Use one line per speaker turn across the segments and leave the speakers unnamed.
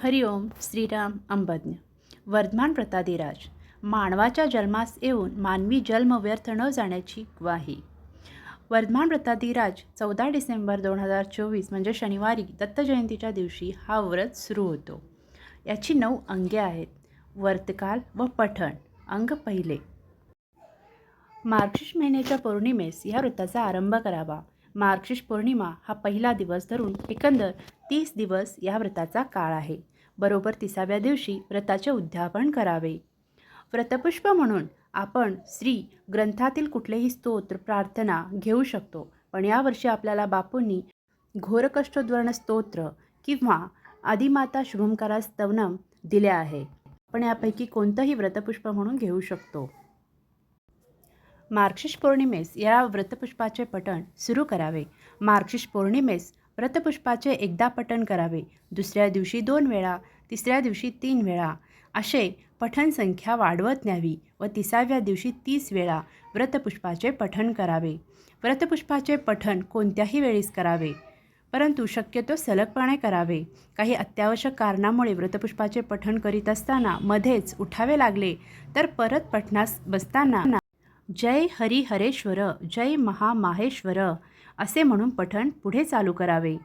हरिओम श्रीराम अंबज्ञ. वर्धमान प्रतादिराज मानवाच्या जन्मास येऊन मानवी जन्म व्यर्थ न जाण्याची ग्वाही. वर्धमान प्रतादिराज चौदा डिसेंबर दोन हजार चोवीस म्हणजे शनिवारी दत्तजयंतीच्या दिवशी हा व्रत सुरू होतो. याची नऊ अंगे आहेत. वर्तकाल व पठण अंग पहिले. मार्गशीर्ष महिन्याच्या पौर्णिमेस या व्रताचा आरंभ करावा. मार्गशीर्ष पौर्णिमा हा पहिला दिवस धरून एकंदर तीस दिवस या व्रताचा काळ आहे. बरोबर तिसाव्या दिवशी व्रताचे उद्यापन करावे. व्रतपुष्प म्हणून आपण श्री ग्रंथातील कुठलेही स्तोत्र प्रार्थना घेऊ शकतो. पण यावर्षी आपल्याला बापूंनी घोरकष्टोद्वर्ण स्तोत्र किंवा आदिमाता शुभंकारा स्तवनम दिले आहे. आपण यापैकी कोणतंही व्रतपुष्प म्हणून घेऊ शकतो. मार्गशीर्ष पौर्णिमेस या व्रतपुष्पाचे पठण सुरू करावे. मार्गशीर्ष पौर्णिमेस व्रतपुष्पाचे एकदा पठण करावे. दुसऱ्या दिवशी दोन वेळा तिसऱ्या दिवशी तीन वेळा. असे पठण संख्या वाढवत न्यावी व तिसाव्या दिवशी तीस वेळा व्रतपुष्पाचे पठण करावे. व्रतपुष्पाचे पठण कोणत्याही वेळीस करावे परंतु शक्यतो सलगपणे करावे. काही अत्यावश्यक कारणामुळे व्रतपुष्पाचे पठण करीत असताना मध्येच उठावे लागले तर परत पठणास बसताना जय हरी हरेश्वर जय महामाहेश्वर असे म्हणून पठण पुढे चालू करावे.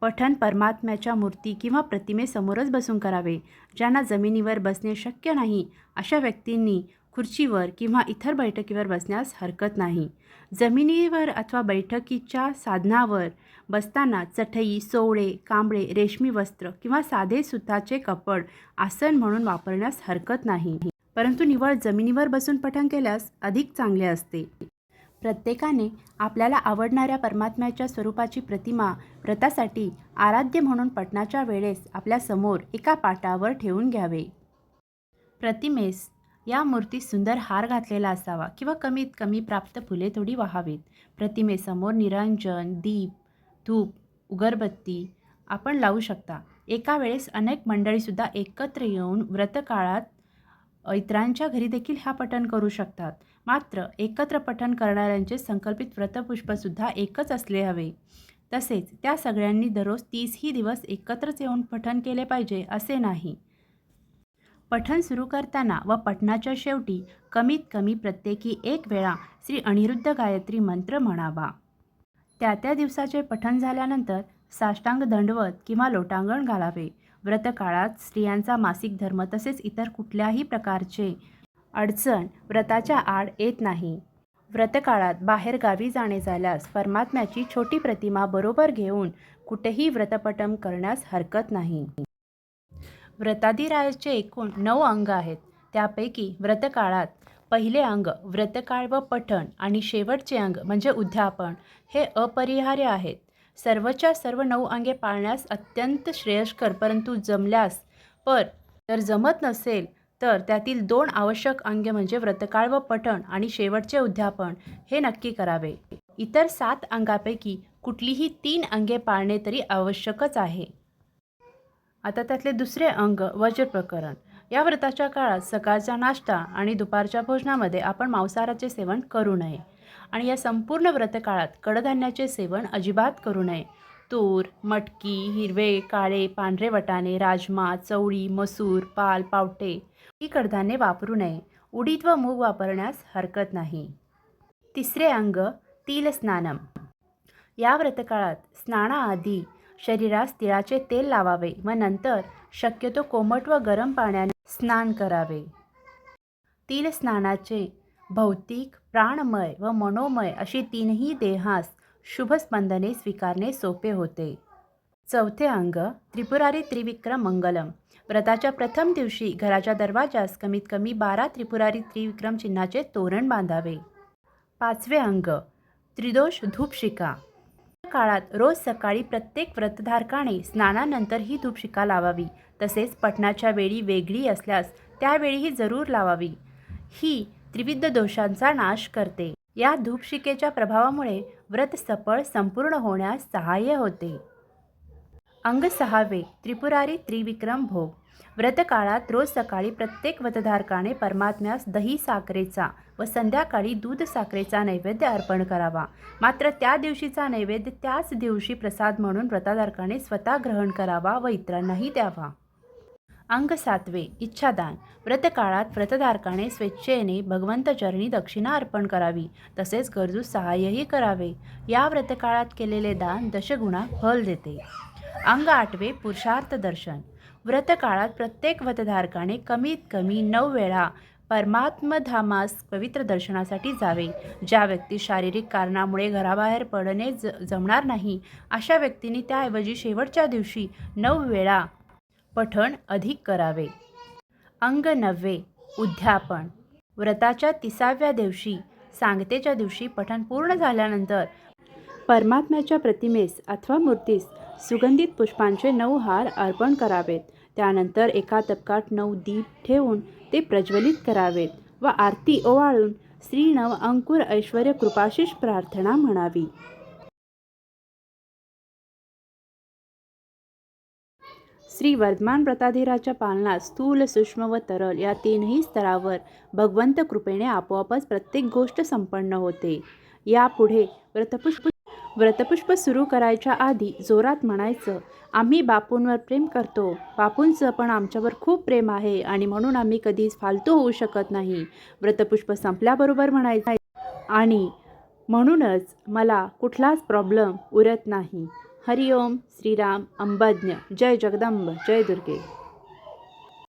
पठण परमात्म्याच्या मूर्ती किंवा प्रतिमेसमोरच बसून करावे. ज्यांना जमिनीवर बसणे शक्य नाही अशा व्यक्तींनी खुर्चीवर किंवा इतर बैठकीवर बसण्यास हरकत नाही. जमिनीवर अथवा बैठकीच्या साधनावर बसताना चटई सोवळे कांबळे रेशमी वस्त्र किंवा साधे सुताचे कपड आसन म्हणून वापरण्यास हरकत नाही. परंतु निवळ जमिनीवर बसून पठण केल्यास अधिक चांगले असते. प्रत्येकाने आपल्याला आवडणाऱ्या परमात्म्याच्या स्वरूपाची प्रतिमा व्रतासाठी आराध्य म्हणून पठणाच्या वेळेस आपल्यासमोर एका पाटावर ठेवून घ्यावे. प्रतिमेस या मूर्तीत सुंदर हार घातलेला असावा किंवा कमीत कमी प्राप्त फुले थोडी वाहावीत. प्रतिमेसमोर निरंजन दीप धूप उगरबत्ती आपण लावू शकता. एका वेळेस अनेक मंडळीसुद्धा एकत्र येऊन व्रतकाळात इतरांच्या घरी देखील ह्या पठण करू शकतात. मात्र एकत्र पठण करणाऱ्यांचे संकल्पित व्रतपुष्पसुद्धा एकच असले हवे. तसेच त्या सगळ्यांनी दररोज तीसही दिवस एकत्रच येऊन पठण केले पाहिजे असे नाही. पठण सुरू करताना व पठणाच्या शेवटी कमीत कमी प्रत्येकी एक वेळा श्री अनिरुद्ध गायत्री मंत्र म्हणावा. त्या त्या दिवसाचे पठण झाल्यानंतर साष्टांग दंडवत किंवा लोटांगण घालावे. व्रतकाळात स्त्रियांचा मासिक धर्म तसेच इतर कुठल्याही प्रकारचे अडचण व्रताच्या आड येत नाही. व्रतकाळात बाहेर गावी जाणे झाल्यास परमात्म्याची छोटी प्रतिमा बरोबर घेऊन कुठेही व्रतपटम करण्यास हरकत नाही. व्रतादिरायाचे एकूण नऊ अंग आहेत. त्यापैकी व्रतकाळात पहिले अंग व्रतकाळ व पठण आणि शेवटचे अंग म्हणजे उद्यापन हे अपरिहार्य आहेत. सर्वच्या सर्व नऊ अंगे पाळण्यास अत्यंत श्रेयस्कर परंतु जमल्यास पर जर जमत नसेल तर त्यातील दोन आवश्यक अंगे म्हणजे व्रतकाळ व पठण आणि शेवटचे उद्यापन हे नक्की करावे. इतर सात अंगापैकी कुठलीही तीन अंगे पाळणे तरी आवश्यकच आहे. आता त्यातले दुसरे अंग वज्र प्रकरण. या व्रताच्या काळात सकाळचा नाश्ता आणि दुपारच्या भोजनामध्ये आपण मांसाहाराचे सेवन करू नये. आणि या संपूर्ण व्रतकाळात कडधान्याचे सेवन अजिबात करू नये. तूर मटकी हिरवे काळे पांढरे वटाणे राजमा चवळी मसूर पाल पावटे ही कडधान्ये वापरू नये. उडीद व मूग वापरण्यास हरकत नाही. तिसरे अंग तिल स्नानम. या व्रतकाळात स्नानाआधी शरीरास तिळाचे तेल लावावे व नंतर शक्यतो कोमट व गरम पाण्याने स्नान करावे. तिल स्नानाचे भौतिक प्राणमय व मनोमय अशी तीनही देहास शुभस्पंदने स्वीकारणे सोपे होते. चौथे अंग त्रिपुरारी त्रिविक्रम मंगलम व्रताच्या प्रथम दिवशी घराच्या दरवाजास कमीत कमी बारा त्रिपुरारी त्रिविक्रम चिन्हाचे तोरण बांधावे. पाचवे अंग त्रिदोष धूपशिका. काळात रोज सकाळी प्रत्येक व्रतधारकाने स्नानानंतर ही धूपशिका लावावी. तसेच पठणाच्या वेळी वेगळी असल्यास त्यावेळीही जरूर लावावी. ही त्रिविध दोषांचा नाश करते. या धूपशिकेच्या प्रभावामुळे व्रत सफळ संपूर्ण होण्यास सहाय्य होते. अंग सहावे त्रिपुरारी त्रिविक्रम भोग. व्रतकाळात रोज सकाळी प्रत्येक व्रतधारकाने परमात्म्यास दही साखरेचा व संध्याकाळी दूध साखरेचा नैवेद्य अर्पण करावा. मात्र त्या दिवशीचा नैवेद्य त्याच दिवशी प्रसाद म्हणून व्रताधारकाने स्वतः ग्रहण करावा व इतरांनाही द्यावा. अंग सातवे इच्छादान. व्रतकाळात व्रतधारकाने स्वेच्छेने भगवंतचरणी दक्षिणा अर्पण करावी. तसेच गरजू सहाय्यही करावे. या व्रतकाळात केलेले दान दशगुणा फल देते. अंग आठवे पुरुषार्थ दर्शन. व्रतकाळात प्रत्येक व्रतधारकाने कमीत कमी नऊ वेळा परमात्मधामास पवित्र दर्शनासाठी जावे. ज्या व्यक्ती शारीरिक कारणामुळे घराबाहेर पडणे ज जमणार नाही अशा व्यक्तींनी त्याऐवजी शेवटच्या दिवशी नऊ वेळा पठण अधिक करावे. अंग नववे उद्यापन. व्रताच्या तिसाव्या दिवशी सांगतेच्या दिवशी पठण पूर्ण झाल्यानंतर परमात्म्याच्या प्रतिमेस अथवा मूर्तीस सुगंधित पुष्पांचे नऊ हार अर्पण करावेत. त्यानंतर एका तपकात नऊ दीप ठेवून ते प्रज्वलित करावेत व आरती ओवाळून श्रीनव अंकुर ऐश्वर कृपाशीष प्रार्थना म्हणावी. श्री वर्धमान व्रताधीराच्या पालनात स्थूल सूक्ष्म व तरल या तीनही स्तरावर भगवंत कृपेने आपोआपच प्रत्येक गोष्ट संपन्न होते. यापुढे व्रतपुष्प व्रतपुष्प सुरू करायच्या आधी जोरात म्हणायचं आम्ही बापूंवर प्रेम करतो. बापूंचं पण आमच्यावर खूप प्रेम आहे आणि म्हणून आम्ही कधीच फालतू होऊ शकत नाही. व्रतपुष्प संपल्याबरोबर म्हणायचं. आणि म्हणूनच मला कुठलाच प्रॉब्लेम उरत नाही. हरिओम श्रीराम अंबाज्ञ जय जगदंब जय दुर्गे।